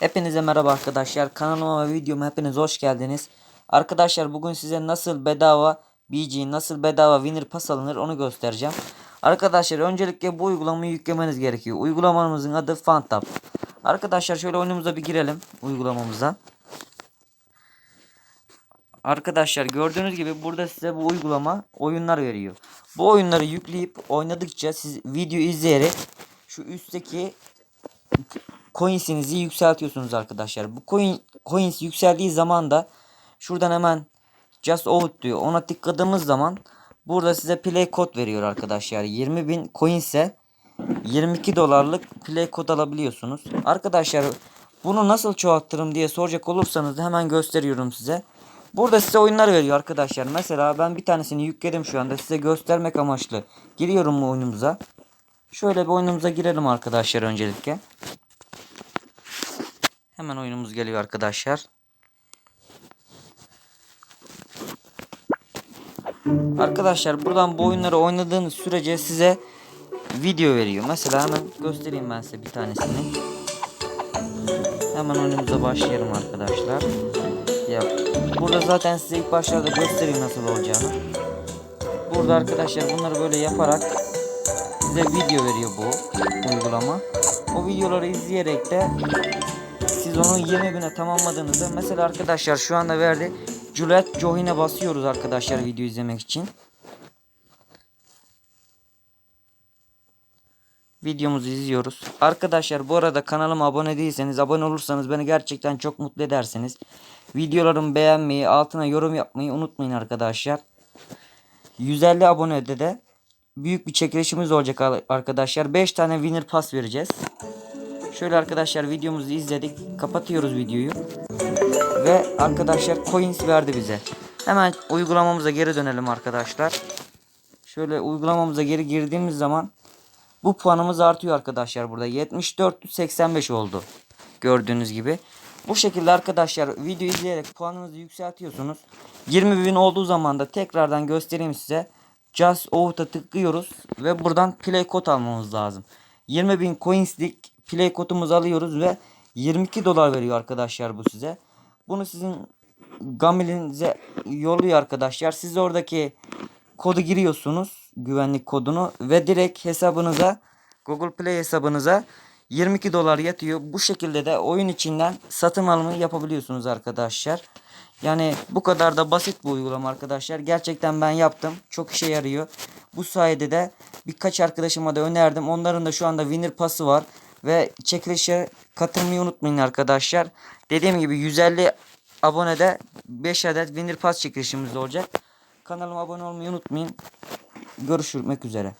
Hepinize merhaba arkadaşlar. Kanalıma ve videoma hepiniz hoş geldiniz. Arkadaşlar bugün size nasıl bedava BG, nasıl bedava winner pas alınır onu göstereceğim. Arkadaşlar öncelikle bu uygulamayı yüklemeniz gerekiyor. Uygulamamızın adı Fantap. Arkadaşlar şöyle oyunumuza bir girelim uygulamamıza. Arkadaşlar gördüğünüz gibi burada size bu uygulama oyunlar veriyor. Bu oyunları yükleyip oynadıkça siz video izleyerek şu üstteki coins'inizi yükseltiyorsunuz arkadaşlar. Bu coin coins yükseldiği zaman da şuradan hemen just out diyor. Ona tıkladığımız zaman burada size play kod veriyor arkadaşlar. 20.000 coin ise 22 dolarlık play kod alabiliyorsunuz. Arkadaşlar bunu nasıl çoğaltırım diye soracak olursanız hemen gösteriyorum size. Burada size oyunlar veriyor arkadaşlar. Mesela ben bir tanesini yükledim şu anda size göstermek amaçlı. Giriyorum bu oyunumuza. Şöyle bir oyunumuza girelim arkadaşlar öncelikle. Hemen oyunumuz geliyor arkadaşlar. Arkadaşlar buradan bu oyunları oynadığınız sürece size video veriyor. Mesela hemen göstereyim ben size bir tanesini. Hemen oyunumuza başlayalım arkadaşlar. Ya burada zaten size ilk başlarda göstereyim nasıl olacağını. Burada arkadaşlar bunları böyle yaparak size video veriyor bu uygulama. O videoları izleyerek de siz onu 20 güne tamamladığınızda mesela arkadaşlar şu anda verdi. Juliet Join'e basıyoruz arkadaşlar video izlemek için. Videomuzu izliyoruz. Arkadaşlar bu arada kanalıma abone değilseniz abone olursanız beni gerçekten çok mutlu edersiniz. Videolarımı beğenmeyi altına yorum yapmayı unutmayın arkadaşlar. 150 abonede de büyük bir çekilişimiz olacak arkadaşlar. 5 tane winner pass vereceğiz. Şöyle arkadaşlar videomuzu izledik. Kapatıyoruz videoyu. Ve arkadaşlar coins verdi bize. Hemen uygulamamıza geri dönelim arkadaşlar. Şöyle uygulamamıza geri girdiğimiz zaman bu puanımız artıyor arkadaşlar burada. 7485 oldu. Gördüğünüz gibi. Bu şekilde arkadaşlar video izleyerek puanınızı yükseltiyorsunuz. 20 bin olduğu zaman da tekrardan göstereyim size. Just Out'a tıklıyoruz ve buradan play kod almamız lazım. 20 bin coinslik play kodumuzu alıyoruz ve 22 dolar veriyor arkadaşlar bu size. Bunu sizin Gamblin'inize yolluyor arkadaşlar. Siz oradaki kodu giriyorsunuz. Güvenlik kodunu ve direkt hesabınıza Google Play hesabınıza 22 dolar yatıyor. Bu şekilde de oyun içinden satın alımı yapabiliyorsunuz arkadaşlar. Yani bu kadar da basit bu uygulama arkadaşlar. Gerçekten ben yaptım. Çok işe yarıyor. Bu sayede de birkaç arkadaşıma da önerdim. Onların da şu anda winner pası var. Ve çekilişe katılmayı unutmayın arkadaşlar. Dediğim gibi 150 abonede 5 adet winner pass çekilişimiz olacak. Kanalıma abone olmayı unutmayın. Görüşmek üzere.